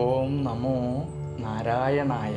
ഓം നമോ നാരായണായ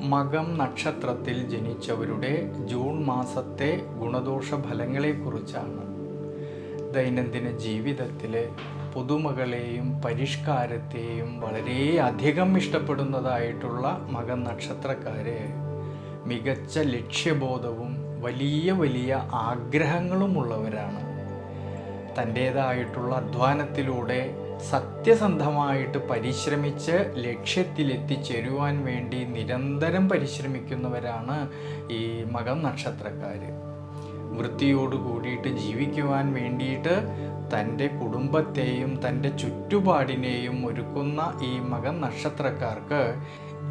മകം നക്ഷത്രത്തിൽ ജനിച്ചവരുടെ ജൂൺ മാസത്തെ ഗുണദോഷ ഫലങ്ങളെക്കുറിച്ചാണ് ദൈനംദിന ജീവിതത്തിലെ പുതുമകളെയും പരിഷ്കാരത്തെയും വളരെയധികം ഇഷ്ടപ്പെടുന്നതായിട്ടുള്ള മകൻ നക്ഷത്രക്കാരെ മികച്ച ലക്ഷ്യബോധവും വലിയ വലിയ ആഗ്രഹങ്ങളുമുള്ളവരാണ്. തന്റേതായിട്ടുള്ള അധ്വാനത്തിലൂടെ സത്യസന്ധമായിട്ട് പരിശ്രമിച്ച് ലക്ഷ്യത്തിലെത്തിച്ചേരുവാൻ വേണ്ടി നിരന്തരം പരിശ്രമിക്കുന്നവരാണ് ഈ മകം നക്ഷത്രക്കാർ വൃത്തിയോട് കൂടിയിട്ട് ജീവിക്കുവാൻ വേണ്ടിയിട്ട് തന്റെ കുടുംബത്തെയും തന്റെ ചുറ്റുപാടിനെയും ഒരുക്കുന്ന ഈ മകൻ നക്ഷത്രക്കാർക്ക്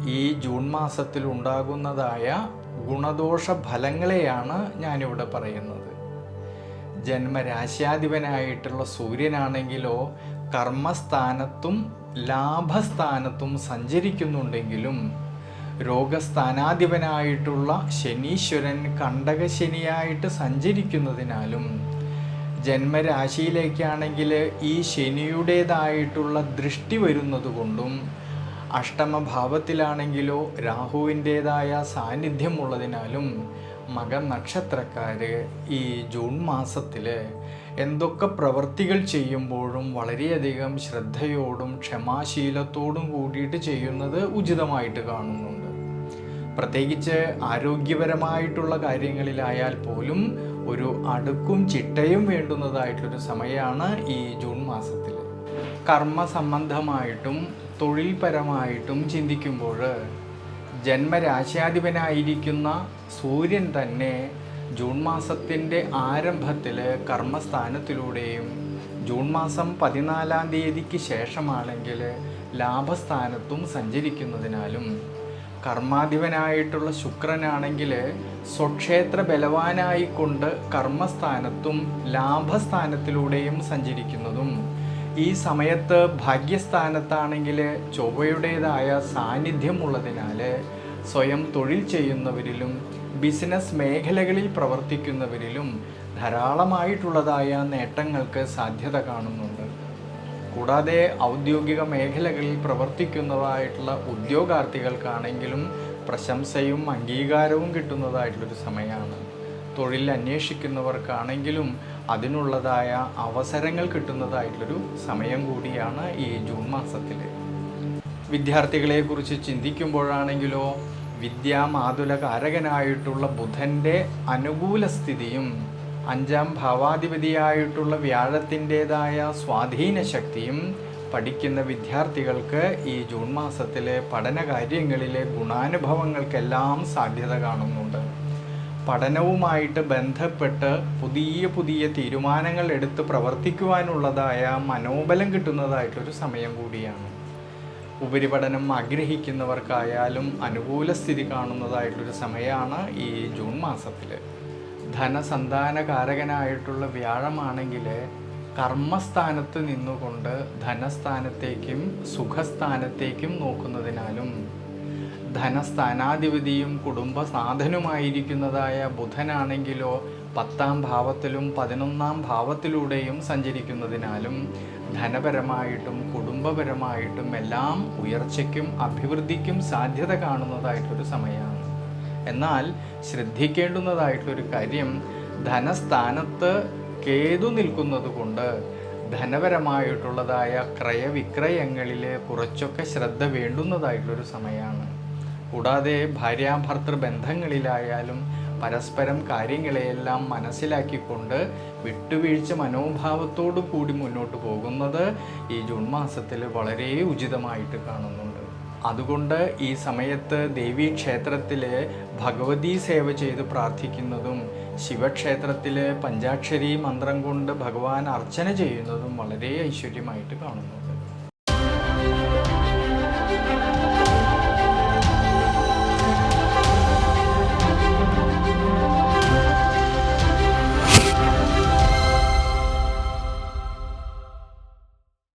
ഈ ജൂൺ മാസത്തിൽ ഉണ്ടാകുന്നതായ ഗുണദോഷ ഫലങ്ങളെയാണ് ഞാനിവിടെ പറയുന്നത്. ജന്മരാശ്യാധിപനായിട്ടുള്ള സൂര്യനാണെങ്കിലോ കർമ്മസ്ഥാനത്തും ലാഭസ്ഥാനത്തും സഞ്ചരിക്കുന്നുണ്ടെങ്കിലും രോഗസ്ഥാനാധിപനായിട്ടുള്ള ശനീശ്വരൻ കണ്ടകശനിയായിട്ട് സഞ്ചരിക്കുന്നതിനാലും ജന്മരാശിയിലേക്കാണെങ്കിൽ ഈ ശനിയുടേതായിട്ടുള്ള ദൃഷ്ടി വരുന്നതുകൊണ്ടും അഷ്ടമഭാവത്തിലാണെങ്കിലോ രാഹുവിന്റേതായ സാന്നിധ്യമുള്ളതിനാലും മകൻ നക്ഷത്രക്കാർ ഈ ജൂൺ മാസത്തിൽ എന്തൊക്കെ പ്രവൃത്തികൾ ചെയ്യുമ്പോഴും വളരെയധികം ശ്രദ്ധയോടും ക്ഷമാശീലത്തോടും കൂടിയിട്ട് ചെയ്യുന്നത് ഉചിതമായിട്ട് കാണുന്നുണ്ട്. പ്രത്യേകിച്ച് ആരോഗ്യപരമായിട്ടുള്ള കാര്യങ്ങളിലായാൽ പോലും ഒരു അടുക്കും ചിട്ടയും വേണ്ടുന്നതായിട്ടൊരു സമയമാണ് ഈ ജൂൺ മാസത്തിൽ. കർമ്മ സംബന്ധമായിട്ടും തൊഴിൽപരമായിട്ടും ചിന്തിക്കുമ്പോൾ ജന്മരാശ്യാധിപനായിരിക്കുന്ന സൂര്യൻ തന്നെ ജൂൺ മാസത്തിന്റെ ആരംഭത്തിൽ കർമ്മസ്ഥാനത്തിലൂടെയും ജൂൺ മാസം പതിനാലാം തീയതിക്ക് ശേഷമാണെങ്കിൽ ലാഭസ്ഥാനത്തും സഞ്ചരിക്കുന്നതിനാലും. കർമാധിപനായിട്ടുള്ള ശുക്രനാണെങ്കിൽ സ്വക്ഷേത്ര ബലവാനായിക്കൊണ്ട് കർമ്മസ്ഥാനത്തും ലാഭസ്ഥാനത്തിലൂടെയും സഞ്ചരിക്കുന്നതും. ഈ സമയത്ത് ഭാഗ്യസ്ഥാനത്താണെങ്കിൽ ചൊവ്വയുടേതായ സാന്നിധ്യമുള്ളതിനാൽ സ്വയം തൊഴിൽ ചെയ്യുന്നവരിലും ബിസിനസ് മേഖലകളിൽ പ്രവർത്തിക്കുന്നവരിലും ധാരാളമായിട്ടുള്ളതായ നേട്ടങ്ങൾക്ക് സാധ്യത കാണുന്നുണ്ട്. കൂടാതെ ഔദ്യോഗിക മേഖലകളിൽ പ്രവർത്തിക്കുന്നതായിട്ടുള്ള ഉദ്യോഗാർത്ഥികൾക്കാണെങ്കിലും പ്രശംസയും അംഗീകാരവും കിട്ടുന്നതായിട്ടുള്ളൊരു സമയമാണ്. തൊഴിൽ അന്വേഷിക്കുന്നവർക്കാണെങ്കിലും അതിനുള്ളതായ അവസരങ്ങൾ കിട്ടുന്നതായിട്ടുള്ളൊരു സമയം കൂടിയാണ് ഈ ജൂൺ മാസത്തിൽ വിദ്യാർത്ഥികളെക്കുറിച്ച് ചിന്തിക്കുമ്പോഴാണെങ്കിലോ വിദ്യാമാതുലകാരകനായിട്ടുള്ള ബുധന്റെ അനുകൂല സ്ഥിതിയും അഞ്ചാം ഭാവാധിപതിയായിട്ടുള്ള വ്യാഴത്തിന്റെതായ സ്വാധീന ശക്തിയും പഠിക്കുന്ന വിദ്യാർത്ഥികൾക്ക് ഈ ജൂൺ മാസത്തിലെ പഠനകാര്യങ്ങളിലെ ഗുണാനുഭവങ്ങൾക്കെല്ലാം സാധ്യത കാണുന്നുണ്ട്. പഠനവുമായിട്ട് ബന്ധപ്പെട്ട് പുതിയ പുതിയ തീരുമാനങ്ങൾ എടുത്ത് പ്രവർത്തിക്കുവാനുള്ളതായ മനോബലം കിട്ടുന്നതായിട്ടൊരു സമയം കൂടിയാണ്. ഉപരിപഠനം ആഗ്രഹിക്കുന്നവർക്കായാലും അനുകൂല സ്ഥിതി കാണുന്നതായിട്ടൊരു സമയമാണ് ഈ ജൂൺ മാസത്തിൽ ധനസന്താനകാരകനായിട്ടുള്ള വ്യാഴമാണെങ്കിൽ കർമ്മസ്ഥാനത്ത് നിന്നുകൊണ്ട് ധനസ്ഥാനത്തേക്കും സുഖസ്ഥാനത്തേക്കും നോക്കുന്നതിനാലും ധനസ്ഥാനാധിപതിയും കുടുംബസാധനുമായിരിക്കുന്നതായ ബുധനാണെങ്കിലോ പത്താം ഭാവത്തിലും പതിനൊന്നാം ഭാവത്തിലൂടെയും സഞ്ചരിക്കുന്നതിനാലും ധനപരമായിട്ടും കുടുംബപരമായിട്ടും എല്ലാം ഉയർച്ചയ്ക്കും അഭിവൃദ്ധിക്കും സാധ്യത കാണുന്നതായിട്ടൊരു സമയമാണ്. എന്നാൽ ശ്രദ്ധിക്കേണ്ടുന്നതായിട്ടൊരു കാര്യം ധനസ്ഥാനത്ത് കേതു നിൽക്കുന്നത് കൊണ്ട് ധനപരമായിട്ടുള്ളതായ ക്രയവിക്രയങ്ങളിൽ കുറച്ചൊക്കെ ശ്രദ്ധ വേണ്ടുന്നതായിട്ടുള്ളൊരു സമയമാണ്. കൂടാതെ ഭാര്യാഭർത്തൃ ബന്ധങ്ങളിലായാലും പരസ്പരം കാര്യങ്ങളെയെല്ലാം മനസ്സിലാക്കിക്കൊണ്ട് വിട്ടുവീഴ്ച മനോഭാവത്തോടു കൂടി മുന്നോട്ട് പോകുന്നത് ഈ ജൂൺ മാസത്തിൽ വളരെ ഉചിതമായിട്ട് കാണുന്നുണ്ട്. അതുകൊണ്ട് ഈ സമയത്ത് ദേവീ ക്ഷേത്രത്തിൽ ഭഗവതി സേവ ചെയ്ത് പ്രാർത്ഥിക്കുന്നതും ശിവക്ഷേത്രത്തിൽ പഞ്ചാക്ഷരി മന്ത്രം കൊണ്ട് ഭഗവാൻ അർച്ചന ചെയ്യുന്നതും വളരെ ഐശ്വര്യമായിട്ട് കാണുന്നു.